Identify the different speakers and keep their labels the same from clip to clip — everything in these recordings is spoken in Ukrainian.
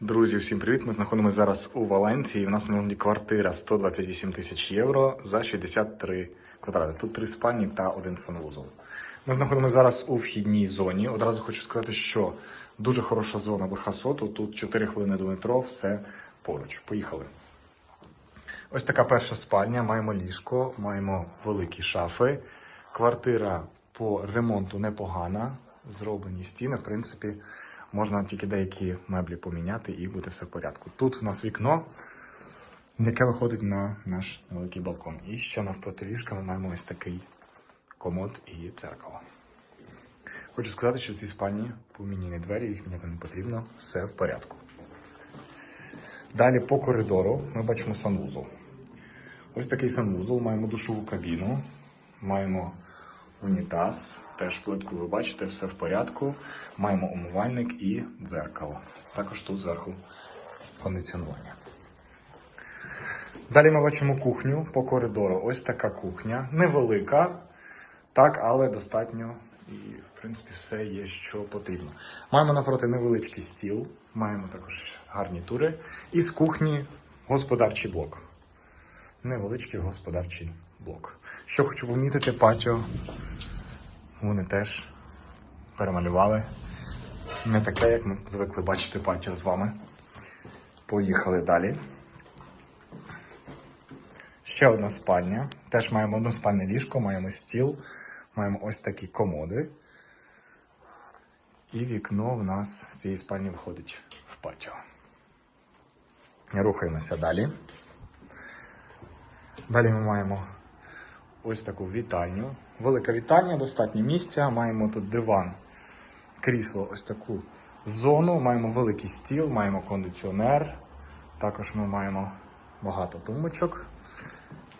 Speaker 1: Друзі, всім привіт! Ми знаходимося зараз у Валенції. У нас на ній квартира 128 тисяч євро за 63 квадрати. Тут три спальні та один санвузол. Ми знаходимося зараз у вхідній зоні. Одразу хочу сказати, що дуже хороша зона Бурхасоту. Тут 4 хвилини до метро, все поруч. Поїхали. Ось така перша спальня. Маємо ліжко, маємо великі шафи. Квартира по ремонту непогана. Зроблені стіни. В принципі, можна тільки деякі меблі поміняти і буде все в порядку. Тут у нас вікно, яке виходить на наш великий балкон. І ще навпроти ліжка ми маємо ось такий комод і дзеркало. Хочу сказати, що в цій спальні поміняні двері, їх міняти не потрібно, все в порядку. Далі по коридору ми бачимо санвузол. Ось такий санвузол, маємо душову кабіну, маємо унітаз, теж плитку ви бачите, все в порядку. Маємо умивальник і дзеркало. Також тут зверху кондиціонування. Далі ми бачимо кухню по коридору. Ось така кухня. Невелика, так, але достатньо. І, в принципі, все є, що потрібно. Маємо навпроти невеличкий стіл, маємо також гарні тури. І з кухні господарчий блок. Невеличкий господарчий блок. Що хочу помітити, патіо вони теж перемалювали. Не таке, як ми звикли бачити патіо з вами. Поїхали далі. Ще одна спальня. Теж маємо односпальне ліжко, маємо стіл, маємо ось такі комоди. І вікно в нас з цієї спальні виходить в патіо. Рухаємося далі. Далі ми маємо ось таку вітальню. Велика вітальня, достатньо місця. Маємо тут диван, крісло, ось таку зону. Маємо великий стіл, маємо кондиціонер. Також ми маємо багато тумбочок.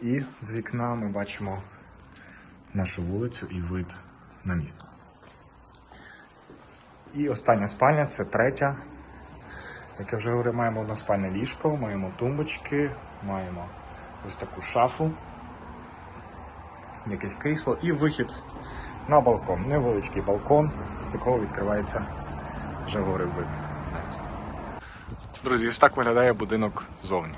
Speaker 1: І з вікна ми бачимо нашу вулицю і вид на місто. І остання спальня це третя. Як я вже говорив, маємо односпальне ліжко, маємо тумбочки, маємо ось таку шафу, якесь крісло і вихід на балкон. Невеличкий балкон, з якого відкривається, вже говорив вид. Друзі, ось так виглядає будинок зовні.